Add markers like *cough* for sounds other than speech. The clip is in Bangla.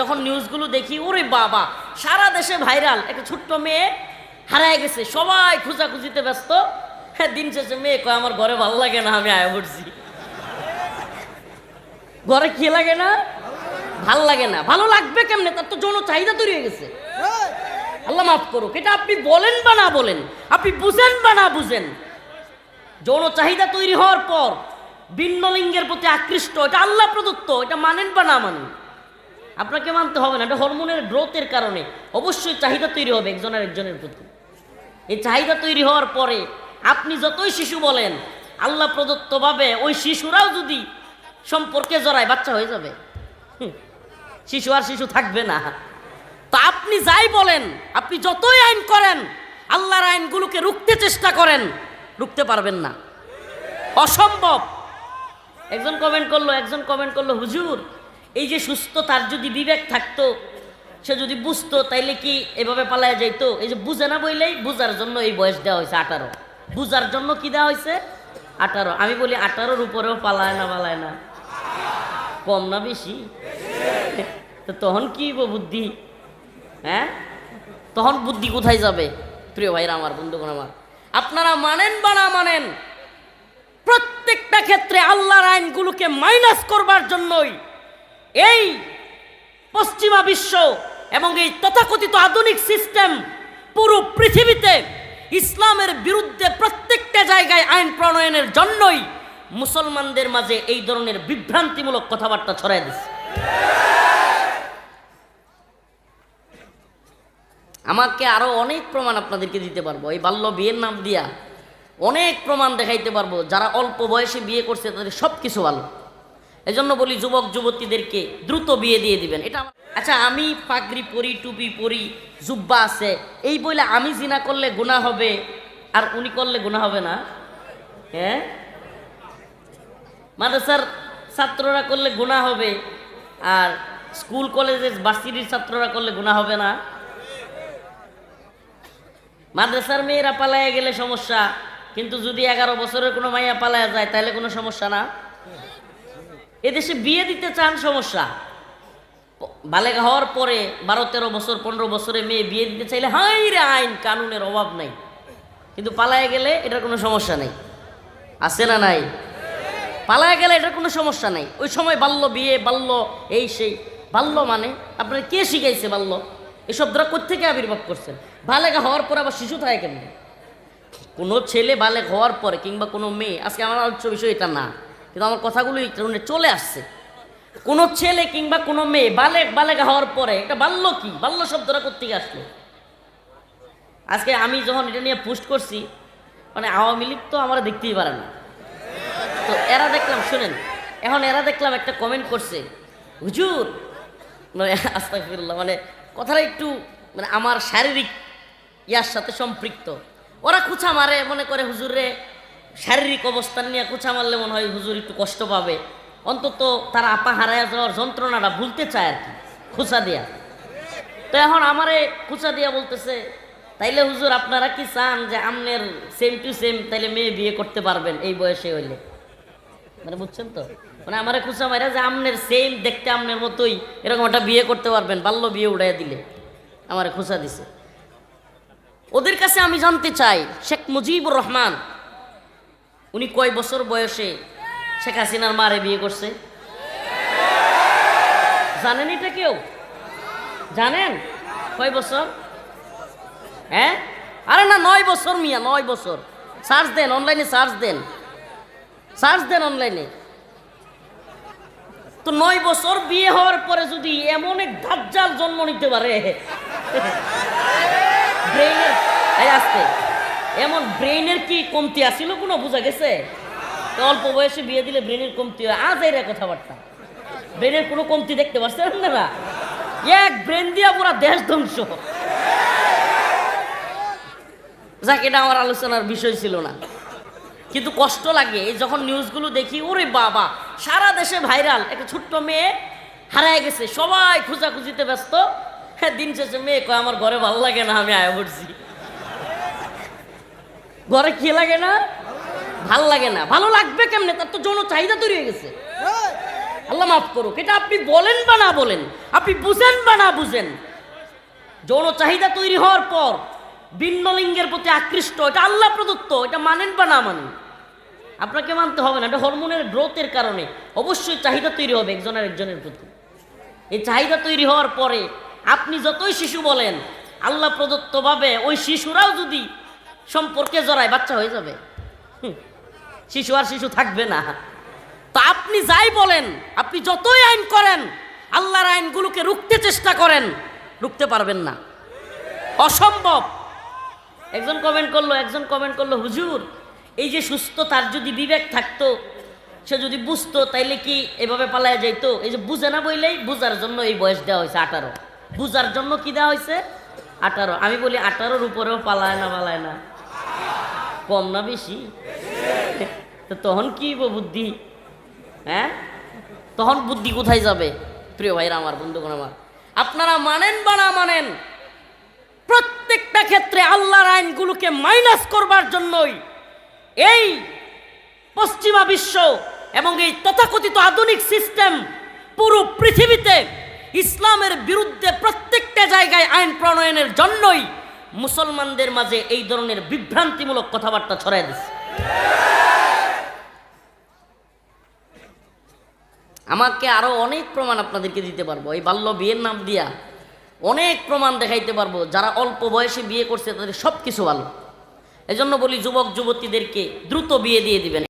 যখন নিউজগুলো দেখি, ওরে বাবা, সারা দেশে ভাইরাল একটা ছোট্ট মেয়ে হারায় গেছে, সবাই খুঁজাখুঁজিতে ব্যস্ত। হ্যাঁ দিন শেষে মেয়ে কয়, আমার ঘরে ভালো লাগে না, আমি আয়া পড়ছি। ঘরে কি লাগে না? ভালো লাগে না। ভালো লাগবে কেমনে? তার তো যৌন চাহিদা তৈরি হয়ে গেছে। আল্লাহ মাফ করুক। এটা আপনি বলেন বা না বলেন? আপনি বুঝেন বা না বুঝেন? যৌন চাহিদা তৈরি হওয়ার পর ভিন্ন লিঙ্গের প্রতি আকৃষ্ট, এটা আল্লাহ প্রদত্ত, এটা মানেন বা না মানেন? আপনাকে মানতে হবে না, এটা হরমোনের গ্রোথের কারণে। অবশ্যই চাহিদা তৈরি হবে একজনের একজনের প্রতি। এই চাহিদা তৈরি হওয়ার পরে আপনি যতই শিশু বলেন, আল্লাহ প্রদত্তভাবে ওই শিশুরাও যদি সম্পর্কে জড়ায়, বাচ্চা হয়ে যাবে। শিশু আর শিশু থাকবে না। তা আপনি যাই বলেন, আপনি যতই আইন করেন, আল্লাহর আইনগুলোকে রুখতে চেষ্টা করেন, রুখতে পারবেন না। অসম্ভব। একজন কমেন্ট করল, একজন কমেন্ট করল, হুজুর এই যে সুস্থ তার যদি বিবেক থাকতো, সে যদি বুঝতো, তাইলে কি এভাবে পালায়া যাইতো? এই যে বুঝে না বইলেই বুঝার জন্য এই বয়স দেওয়া হয়েছে আঠারো। বুঝার জন্য কি দেওয়া হয়েছে? আঠারো। আমি বলি আঠারোর উপরেও পালায় না পালায় না। কম না বেশি? তো তখন কি বুদ্ধি? হ্যাঁ? তখন বুদ্ধি কোথায় যাবে? প্রিয় ভাইরা আমার, বন্ধুগণ আমার। আপনারা মানেন বা না মানেন, প্রত্যেকটা ক্ষেত্রে আল্লাহর আইনগুলোকে মাইনাস করবার জন্যই এই পশ্চিমা বিশ্ব এবং এই তথাকথিত আধুনিক সিস্টেম পুরো পৃথিবীতে ইসলামের বিরুদ্ধে প্রত্যেকটা জায়গায় আইন প্রণয়নের জন্যই মুসলমানদের মাঝে এই ধরনের বিভ্রান্তিমূলক কথাবার্তা ছড়াই দিচ্ছে। আমাকে আরও অনেক প্রমাণ আপনাদেরকে দিতে পারব। এই বাল্য বিয়ের নাম দিয়া অনেক প্রমাণ দেখাইতে পারব। যারা অল্প বয়সে বিয়ে করছে, তাদের সব কিছু ভালো। এজন্য বলি যুবক, যুবতীদেরকে দ্রুত বিয়ে দিয়ে দিবেন। এটা আচ্ছা আমি পাগড়ি পরি, টুপি পরি, জুব্বা আছে। এই বলে আমি জিনা করলে গুণা হবে, আর উনি করলে গুণা হবে না? হ্যাঁ? মাদ্রাসার ছাত্ররা করলে গুণা হবে, আর স্কুল, কলেজের ভার্সিটির ছাত্ররা করলে গুণা হবে না? মাদ্রাসার মেয়েরা পালায়া গেলে সমস্যা, কিন্তু যদি এগারো বছরের কোনো মাইয়া পালায়া যায় তাহলে কোনো সমস্যা না? এদেশে বিয়ে দিতে চান, সমস্যা। বালেগা হওয়ার পরে বারো, তেরো বছর, পনেরো বছরে মেয়ে বিয়ে দিতে চাইলে হাই রে, আইন কানুনের অভাব নাই। কিন্তু পালায়া গেলে এটার কোনো সমস্যা নেই। আছে না নাই? পালায়া গেলে এটার কোনো সমস্যা নাই। ওই সময় বাল্য বিয়ে, বাল্য এই সেই। বাল্য মানে? আপনার কে শিখাইছে বাল্য? এসব দ্বারা কোথেকে আবির্ভাব করছেন? বালেগা হওয়ার পর আবার শিশু থাকে কেমন? কোনো ছেলে বালেগ হওয়ার পরে কিংবা কোনো মেয়ে, আজকে আমার আলোচ্য বিষয় এটা না। কিন্তু আমার কথাগুলো কারণে চলে আসছে। কোনো ছেলে কিংবা কোনো মেয়ে বালেক বালেগা হওয়ার পরে এটা বাল্য কি? বাল্য শব্দটা কোথেকে আসলো? আজকে আমি যখন এটা নিয়ে পোস্ট করছি মানে আওয়ামী লীগ তো আমরা দেখতেই পারে না। তো এরা দেখলাম, শুনেন, এখন এরা দেখলাম একটা কমেন্ট করছে, হুজুর মানে মানে কথাটা একটু মানে আমার শারীরিক ইয়ার সাথে সম্পৃক্ত। ওরা কুচা মারে, মনে করে, হুজুরে শারীরিক অবস্থান নিয়ে কুচা মারলে মনে হয় হুজুর একটু কষ্ট পাবে। অন্তত তারা আপা হারায় যাওয়ার যন্ত্রণাটা ভুলতে চায় আর কি, খুচা দিয়া। তো এখন আমারে খুচা দিয়া বলতেছে, তাইলে হুজুর আপনারা কি চান যে আমনের সেম টু সেম তাইলে মেয়ে বিয়ে করতে পারবেন এই বয়সে হইলে? মানে বুঝছেন তো? মানে আমারে খুচা মারা যে আমনের সেম দেখতে আমনের মতোই এরকম একটা বিয়ে করতে পারবেন, বাল্য বিয়ে উড়াইয়া দিলে। আমারে খুচা দিছে। ওদের কাছে আমি জানতে চাই, শেখ মুজিবুর রহমান উনি কয় বছর বয়সে শেখ হাসিনার মারে বিয়ে করছে? জানেন এটা কেউ? জানেন? কয় বছর? হ্যাঁ? আরে না, নয় বছর মিয়া, নয় বছর। সার্চ দেন অনলাইনে সার্চ দেন। সার্চ দেন অনলাইনে তো নয় বছর বিয়ে হওয়ার পরে যদি এমন এক দাজ্জাল জন্ম নিতে পারে *laughs* আসতে। এমন ব্রেইনের কি কমতি আসিল কোনো বোঝা গেছে? অল্প বয়সে বিয়ে দিলে ব্রেনের কমতি হয়। আজ এরা কথাবার্তা। ব্রেনের কোনো কমতি দেখতে পাচ্ছেন না এক ব্রেন দিয়া পুরা দেশ ধ্বংস। যাক, এটা আমার আলোচনার বিষয় ছিল না। কিন্তু কষ্ট লাগে যখন নিউজগুলো দেখি, ওরে বাবা, সারা দেশে ভাইরাল। একটা ছোট্ট মেয়ে হারায় গেছে। সবাই খুঁজাখুঁজিতে ব্যস্ত। হ্যাঁ দিন শেষে মেয়ে কয়, আমার ঘরে ভালো লাগে না, আমি আয়া পড়ছি। ঘরে কি লাগে না? ভালো লাগে না। ভালো লাগবে কেমনে? তার তো যৌন চাহিদা তৈরি হয়ে গেছে। আল্লাহ মাফ করুক। এটা আপনি বলেন বা না বলেন? আপনি বুঝেন বা না বুঝেন? যৌন চাহিদা তৈরি হওয়ার পর ভিন্ন লিঙ্গের প্রতি আকৃষ্ট, এটা আল্লাহ প্রদত্ত, এটা মানেন বা না মানেন? আপনাকে মানতে হবে না। এটা হরমোনের গ্রোথের কারণে অবশ্যই চাহিদা তৈরি হবে একজনের একজনের প্রতি। এই চাহিদা তৈরি হওয়ার পরে আপনি যতই শিশু বলেন, আল্লাহ প্রদত্তভাবে ওই শিশুরাও যদি সম্পর্কে জড়ায় বাচ্চা হয়ে যাবে। শিশু আর শিশু থাকবে না। তা আপনি যাই বলেন, আপনি যতই আইন করেন, আল্লাহর আইনগুলোকে রুখতে চেষ্টা করেন, রুখতে পারবেন না। অসম্ভব। একজন কমেন্ট করল, একজন কমেন্ট করল, হুজুর, এই যে সুস্থ তার যদি বিবেক থাকতো, সে যদি বুঝতো, তাইলে কি এভাবে পালায়া যাইতো? এই যে বুঝে না বইলেই বুঝার জন্য এই বয়স দেওয়া হয়েছে আঠারো। বুঝার জন্য কি দেওয়া হয়েছে? আঠারো। আমি বলি আঠারোর উপরেও পালায় না পালায় না। কম না বেশি? তখন কি বুদ্ধি? হ্যাঁ? তখন বুদ্ধি কোথায় যাবে? প্রিয় ভাইরা আমার, বন্ধুগণ আমার। আপনারা মানেন বা না মানেন, প্রত্যেকটা ক্ষেত্রে আল্লাহর আইনগুলোকে মাইনাস করবার জন্যই এই পশ্চিমা বিশ্ব এবং এই তথাকথিত আধুনিক সিস্টেম পুরো পৃথিবীতে ইসলামের বিরুদ্ধে প্রত্যেকটা জায়গায় আইন প্রণয়নের জন্যই মুসলমানদের মাঝে এই ধরনের বিভ্রান্তিমূলক কথাবার্তা ছড়াই দিচ্ছে আমাকে আরও অনেক প্রমাণ আপনাদেরকে দিতে পারব। এই বাল্য বিয়ের নাম দিয়া অনেক প্রমাণ দেখাইতে পারব। যারা অল্প বয়সে বিয়ে করছে, তাদের সব কিছু ভালো। এজন্য বলি যুবক যুবতীদেরকে দ্রুত বিয়ে দিয়ে দিবেন।